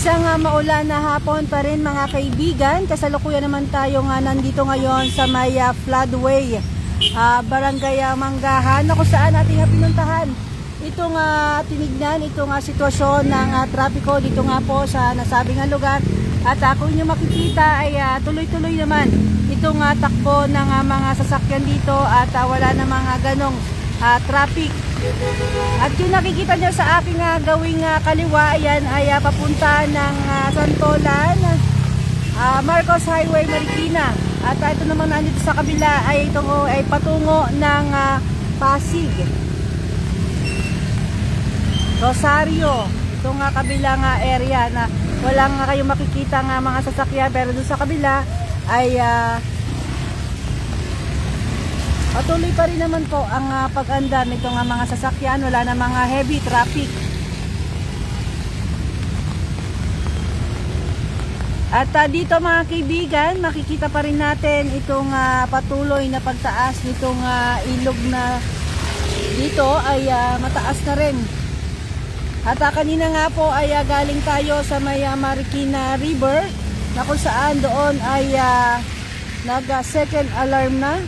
Isang uh, maulan na hapon pa rin mga kaibigan. Kasalukuyan naman tayo nga nandito ngayon sa may uh, floodway. Uh, barangay uh, Manggahan na kung saan ating uh, pinuntahan. Itong uh, tinignan, itong uh, sitwasyon ng uh, trapiko dito nga po sa nasabing lugar. At uh, kung makikita ay uh, tuloy-tuloy naman itong uh, takbo ng uh, mga sasakyan dito at uh, wala na mga ganong uh, traffic. At yung nakikita nyo sa aking uh, gawing uh, kaliwa, ayan ay uh, papunta ng uh, Santolan, uh, Marcos Highway, Marikina. At uh, ito naman nandito sa kabila ay ito oh, ay patungo ng uh, Pasig. Rosario, ito nga kabilang uh, area na walang nga kayo makikita nga mga sasakyan pero doon sa kabila ay uh, Patuloy pa rin naman po ang uh, pag-andar nito nga mga sasakyan, wala na mga heavy traffic. At uh, dito mga kaibigan, makikita pa rin natin itong uh, patuloy na pagtaas nitong uh, ilog na dito ay uh, mataas na rin. At uh, kanina nga po ay uh, galing tayo sa may uh, Marikina River na kung saan doon ay uh, nag uh, second alarm na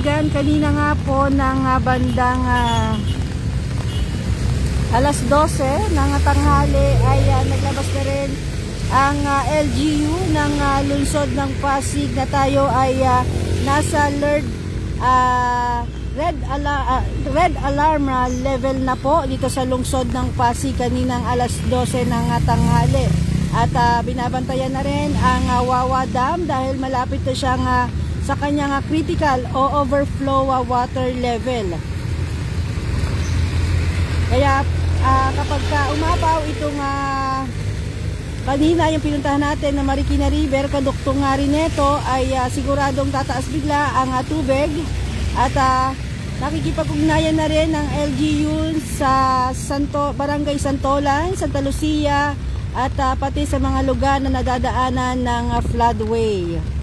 kaibigan, kanina nga po ng ah, bandang ah, alas 12 ng tanghali ay ah, naglabas na rin ang ah, LGU ng ah, lungsod ng Pasig na tayo ay ah, nasa alert ah, red, ala- ah, red alarm ah, level na po dito sa lungsod ng Pasig kaninang alas 12 ng ah, tanghali. At ah, binabantayan na rin ang ah, Wawa Dam dahil malapit na siyang ah, sa kanyang critical o overflow water level. Kaya ah, kapag ka umapaw itong ah, kanina yung pinuntahan natin na Marikina River, kaduktong nga rin ito ay ah, siguradong tataas bigla ang ah, tubig at ah, nakikipag-ugnayan na rin ng LGU sa Santo, Barangay Santolan, Santa Lucia at ah, pati sa mga lugar na nadadaanan ng ah, floodway.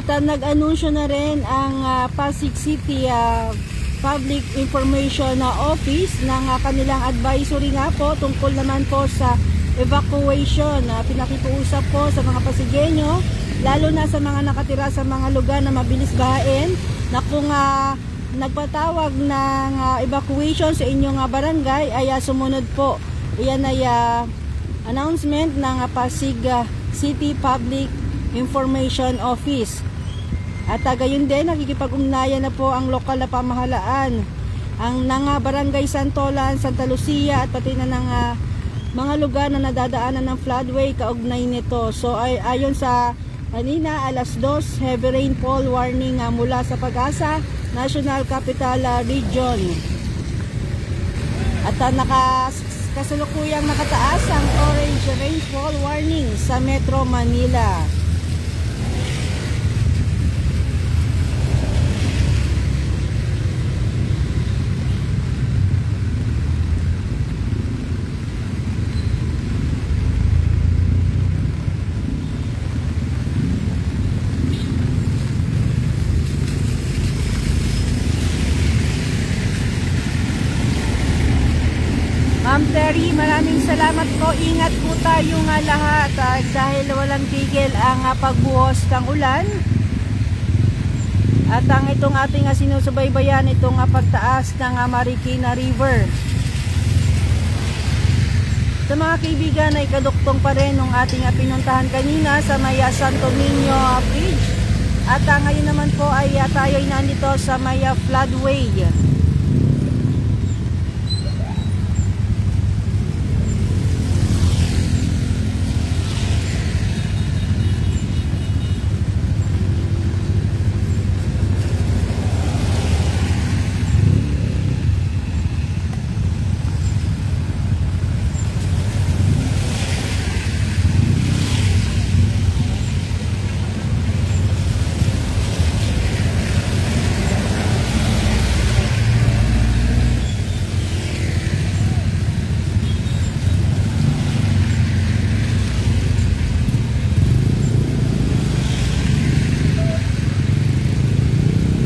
At uh, nag-anunsyo na rin ang ah, Pasig City ah, Public Information na Office ng ah, kanilang advisory nga po tungkol naman po sa evacuation na pinakikiusap po sa mga Pasigenyo lalo na sa mga nakatira sa mga lugar na mabilis bahain na kung ah, nagpatawag ng ah, evacuation sa inyong ah, barangay ay ah, sumunod po. Iyan ay ah, announcement ng ah, Pasig ah, City Public Information Office. At uh, gayon din, nakikipag-ugnayan na po ang lokal na pamahalaan ang ng ah, Barangay Santolan, Santa Lucia at pati na ng ah, mga lugar na nadadaanan ng floodway kaugnay nito. So ay ayon sa kanina alas 2 heavy rainfall warning ah, mula sa Pag-asa National Capital ah, Region. At uh, naka, kasalukuyang nakataas ang orange rainfall warning sa Metro Manila. Terry, maraming salamat po. Ingat po tayong nga lahat ah, dahil walang tigil ang ah, pagbuhos ng ulan. At ang itong ating ah, sinusubaybayan, itong ah, pagtaas ng ah, Marikina River. Sa mga kaibigan ay kaduktong pa rin nung ating ah, pinuntahan kanina sa Maya Santo Niño ah, Bridge. At ah, ngayon naman po ay ah, tayo ay nandito sa Maya Floodway.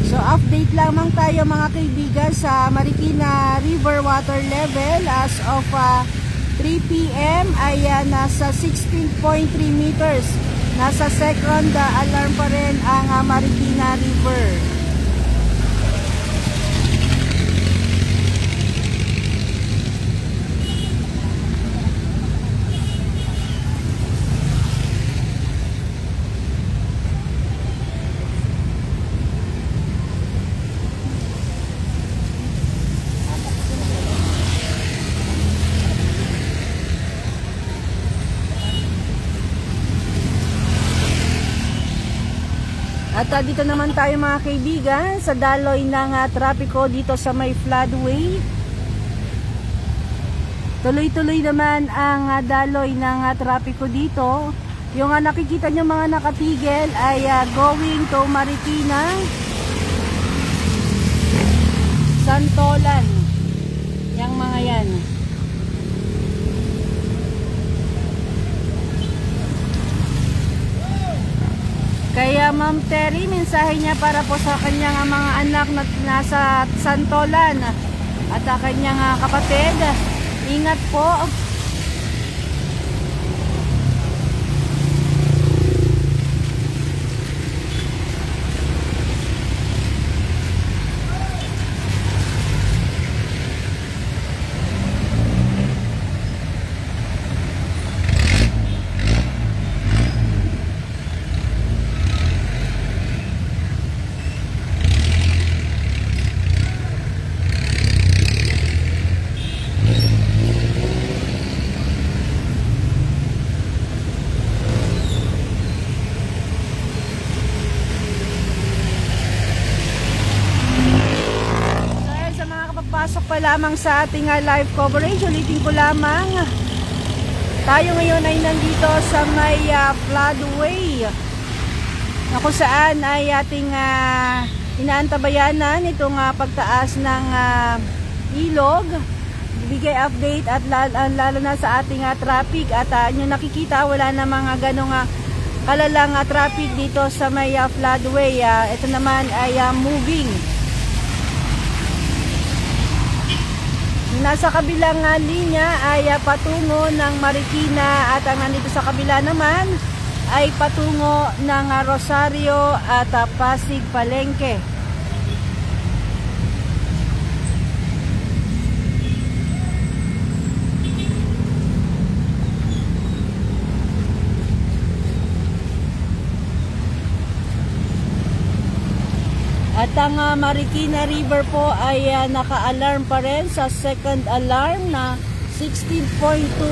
So update lamang tayo mga kaibigan sa Marikina River water level as of ah, 3 p.m. ay ah, nasa 16.3 meters. Nasa second ah, alarm pa rin ang ah, Marikina River. At ah, dito naman tayo mga kaibigan sa daloy ng ah, trapiko dito sa may floodway. Tuloy-tuloy naman ang ah, daloy ng ah, trapiko dito. Yung ah, nakikita nyo mga nakatigil ay ah, going to Marikina, Santolan. Yang mga yan. Kaya Ma'am Terry, mensahe niya para po sa kanyang mga anak na nasa Santolan at ang kanyang ah, kapatid. Ingat po. Dahil sa mga kapapasok pa lamang sa ating ah, live coverage, ulitin ko lamang. Tayo ngayon ay nandito sa may ah, floodway. Na kung saan ay ating uh, inaantabayanan itong ah, pagtaas ng ah, ilog. Bigay update at lalo, lalo na sa ating ah, traffic. At uh, yung nakikita, wala na mga ganong ah, kalalang ah, traffic dito sa may ah, floodway. Ah, ito naman ay ah, moving. Nasa kabilang ah, linya ay ah, patungo ng Marikina at ang nandito sa kabila naman ay patungo ng ah, Rosario at ah, Pasig Palengke. At ang ah, Marikina River po ay ah, naka-alarm pa rin sa second alarm na 16.2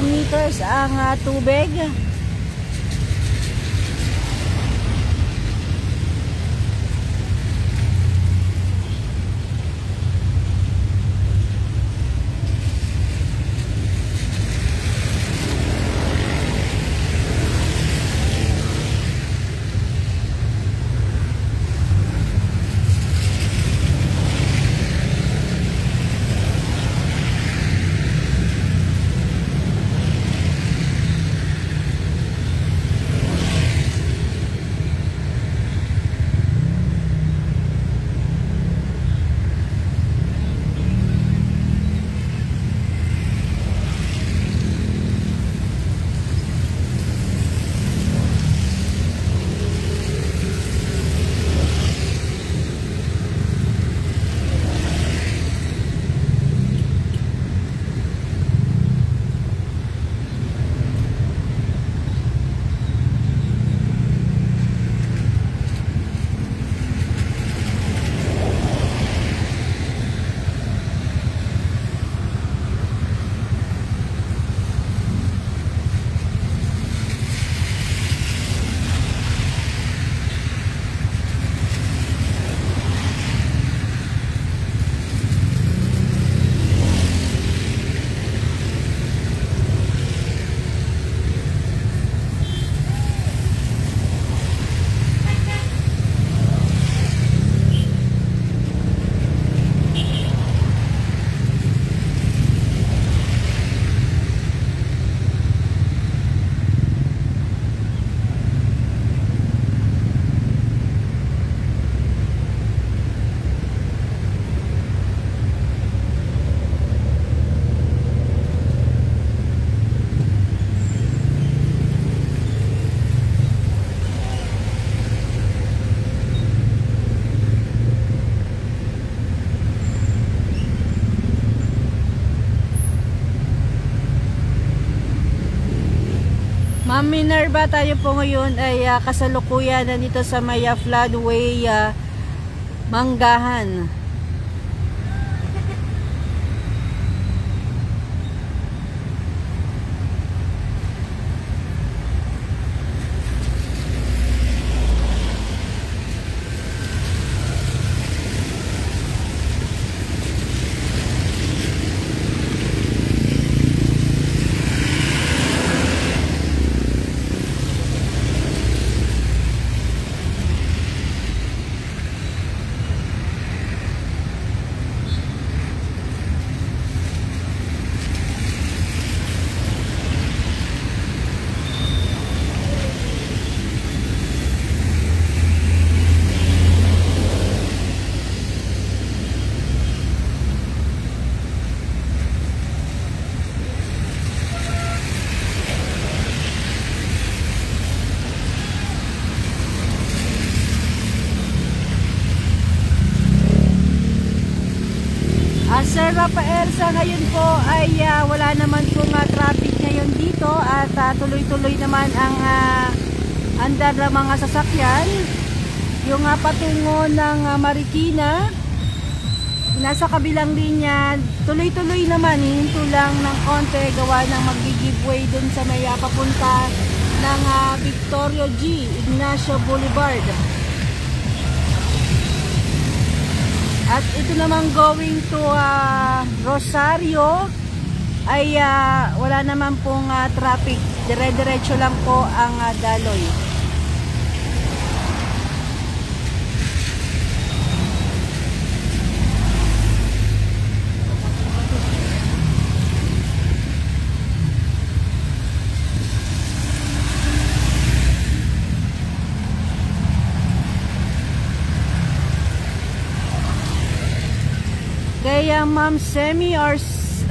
meters ang ah, tubig. Ma'am Minerva, tayo po ngayon ay ah, kasalukuyan nandito sa Maya Floodway ah, Manggahan. Sir Rafael, sa ngayon po ay ah, wala naman pong ah, traffic ngayon dito at ah, tuloy-tuloy naman ang ah, andar ng mga sasakyan. Yung ah, patungo ng ah, Marikina, nasa kabilang linya, tuloy-tuloy naman, hihinto lang ng konti gawa ng mag-giveaway dun sa may ah, papunta ng ah, Victorio G. Ignacio Boulevard. At ito naman going to ah, Rosario ay ah, wala naman pong ah, traffic. Dire-diretso lang po ang ah, daloy. Kaya Ma'am Semi or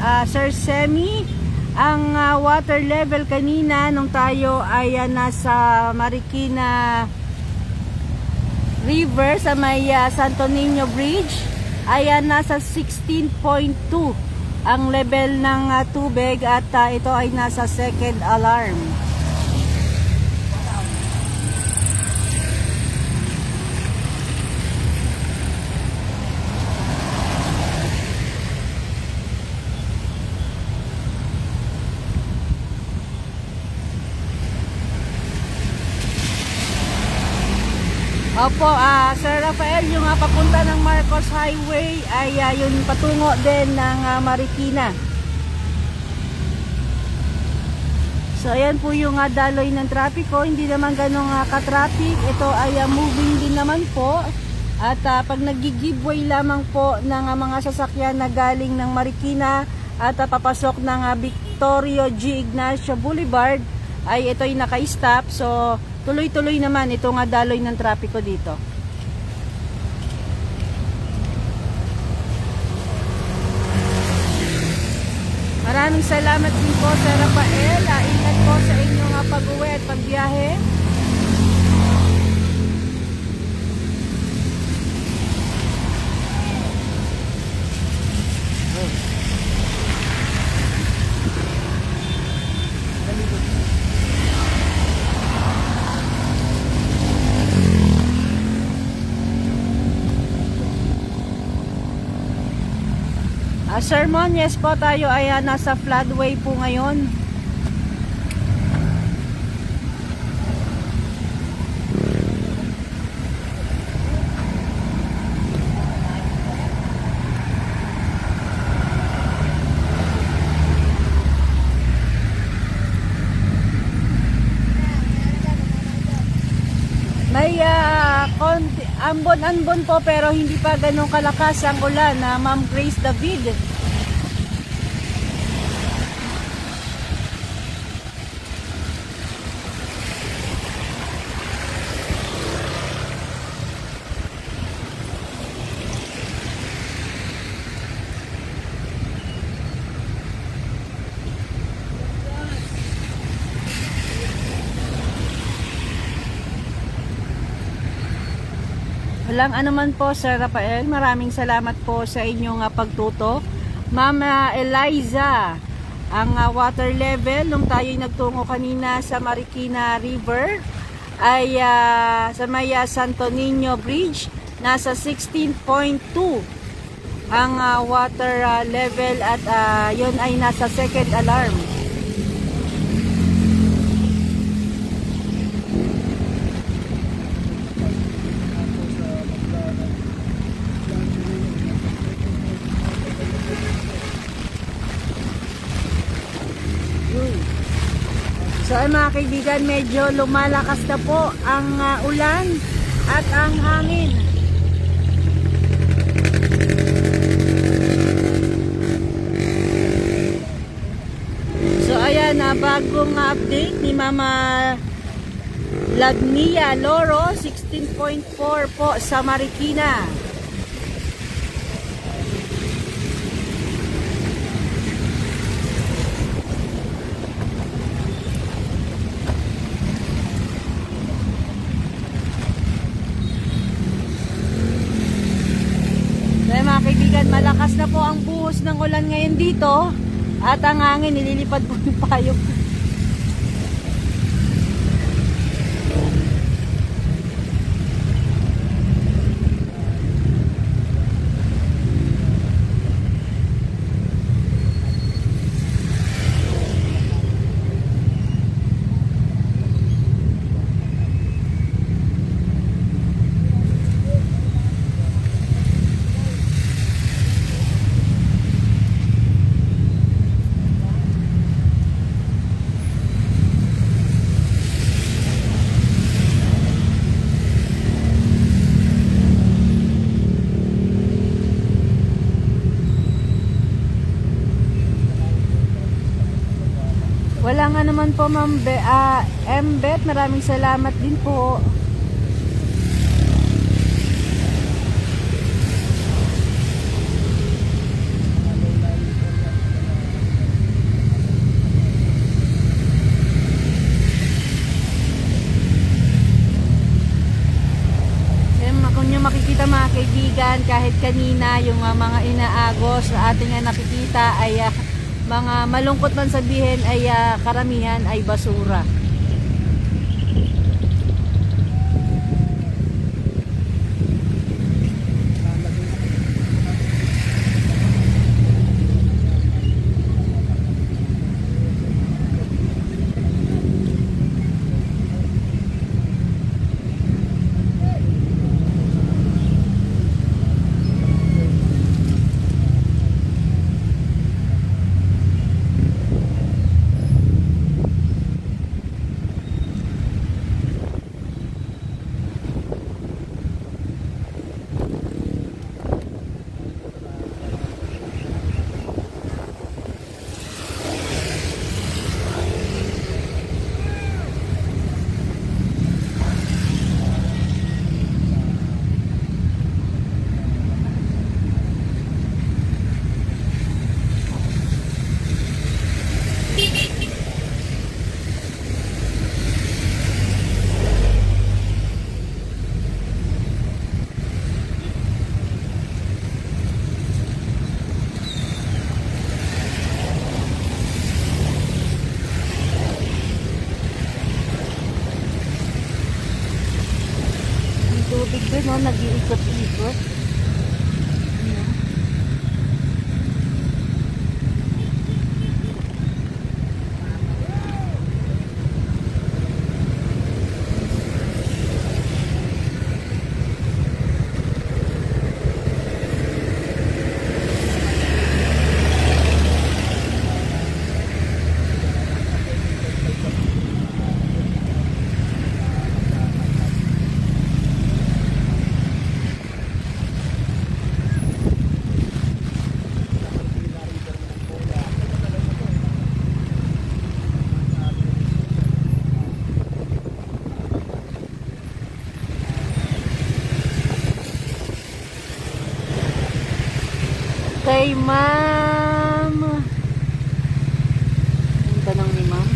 ah, Sir Semi, ang ah, water level kanina nung tayo ay ah, nasa Marikina River sa may ah, Santo Niño Bridge ay ah, nasa 16.2 ang level ng ah, tubig at ah, ito ay nasa second alarm. Opo, ah Sir Rafael, yung ah, papunta ng Marcos Highway ay ah, yung patungo din ng ah, Marikina. So ayan po yung ah, daloy ng trapiko, hindi naman ganong ah, ka-traffic. Ito ay ah, moving din naman po. At ah, pag nag-giveaway lamang po ng ah, mga sasakyan na galing ng Marikina at ah, papasok ng ah, Victorio G. Ignacio Boulevard, ay ito ay naka-stop. So tuloy-tuloy naman itong ah, daloy ng trapiko dito. Maraming salamat din po Sir Rafael. Ah, ingat po sa inyong ah, pag-uwi at pagbiyahe. Sermon, yes po tayo ay ah, nasa floodway po ngayon. May ah, konti, ambon-ambon po pero hindi pa ganun kalakas ang ulan na Ma'am Grace David. Walang anuman po Sir Rafael. Maraming salamat po sa inyong ah, pagtuto. Mama Eliza, ang ah, water level nung tayo'y nagtungo kanina sa Marikina River ay ah, sa may ah, Santo Niño Bridge nasa 16.2 ang ah, water ah, level at ah, yun ay nasa second alarm. So ay mga kaibigan, medyo lumalakas na po ang ah, ulan at ang hangin. So ayan na bagong update ni Mama Lagnia Loro 16.4 po sa Marikina. Kaya mga kaibigan, malakas na po ang buhos ng ulan ngayon dito. At ang hangin, nililipad po yung payong. Wala nga naman po, Ma'am Be, ah, Mbet. Maraming salamat din po. Makikita mga kahit kanina yung ah, mga inaagos na ating ah, nakikita ay ah, mga malungkot man sabihin ay ah, karamihan ay basura. tubig doon, no? nag-iikot-ikot. Kay ma'am. Ang tanong ni ma'am.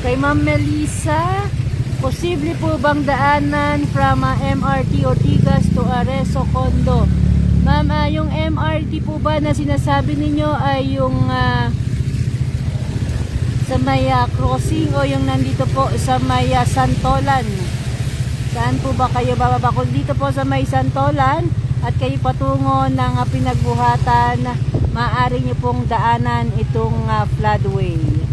Kay ma'am Melissa, posible po bang daanan from ah, MRT Ortigas to Areso Condo? Ma'am, ah, yung MRT po ba na sinasabi ninyo ay yung ah, sa may ah, crossing o yung nandito po sa may ah, Santolan? Saan po ba kayo bababa? Kung dito po sa may Santolan at kayo patungo ng ah, pinagbuhatan, maaari nyo pong daanan itong ah, floodway.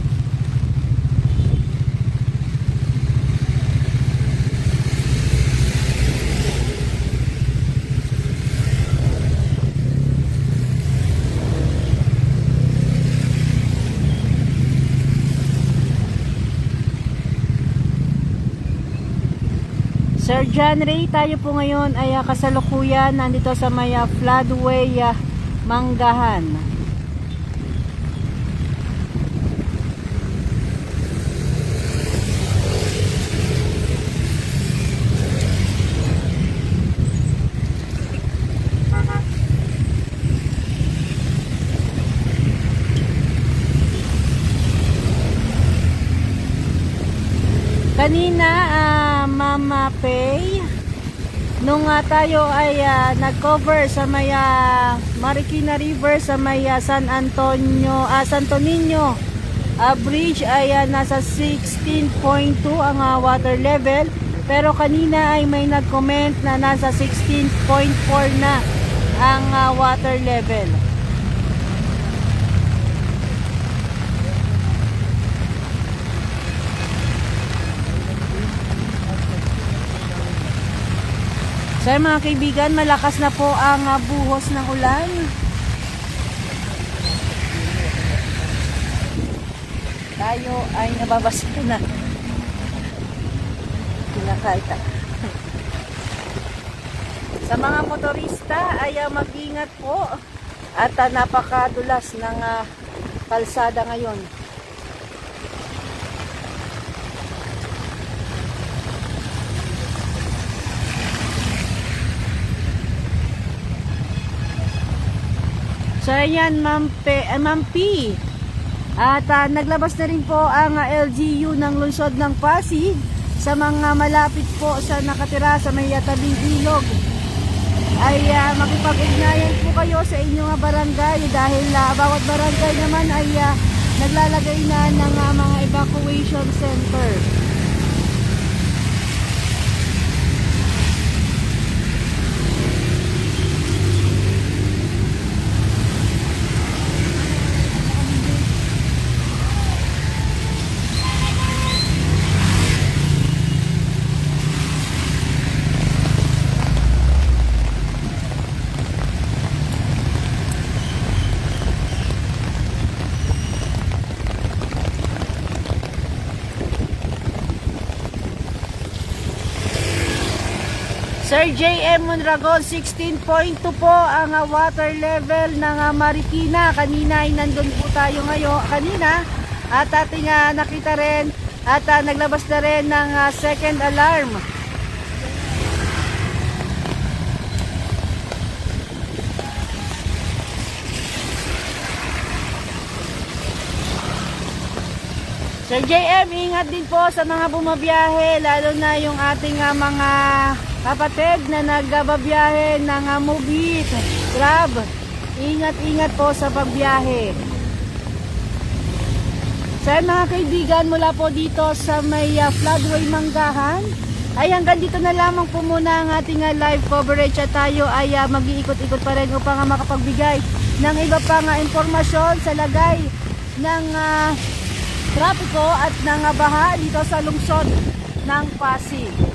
Sir John Ray, tayo po ngayon ay ah, kasalukuyan nandito sa may ah, floodway ah, Manggahan. Kanina, ah, Pay, nung ah, tayo ay ah, nag-cover sa may ah, Marikina River sa may ah, San Antonio, ah, Santo Niño ah, bridge ay ah, nasa 16.2 ang ah, water level. Pero kanina ay may nag-comment na nasa 16.4 na ang ah, water level. Sir mga kaibigan, malakas na po ang ah, buhos ng ulan. Tayo ay nababasa na. Kinakaita. Sa mga motorista ay ah, mag-ingat po at ah, napakadulas ng ah, kalsada ngayon. So ayan, Ma'am, Pe, eh, Ma'am P. At ah, naglabas na rin po ang ah, LGU ng lungsod ng Pasig sa mga malapit po sa nakatira sa may tabing ilog. Ay ah, makipag-ugnayan po kayo sa inyong barangay dahil ah, bawat barangay naman ay ah, naglalagay na ng ah, mga evacuation center. Sir J.M. Mondragon, 16.2 po ang ah, water level ng ah, Marikina. Kanina ay nandun po tayo ngayon, kanina. At ating ah, nakita rin at ah, naglabas na rin ng ah, second alarm. Sir JM, ingat din po sa mga bumabiyahe, lalo na yung ating ah, mga kapatid na nagbabiyahe ng uh, Mubit, Grab. Ingat-ingat po sa pagbiyahe. Sa mga kaibigan mula po dito sa may ah, floodway Manggahan, Ay hanggang dito na lamang po muna ang ating ah, live coverage at tayo ay ah, mag-iikot-ikot pa rin upang ah, makapagbigay ng iba pang ah, impormasyon sa lagay ng ah, trapiko at ng ah, baha dito sa lungsod ng Pasig.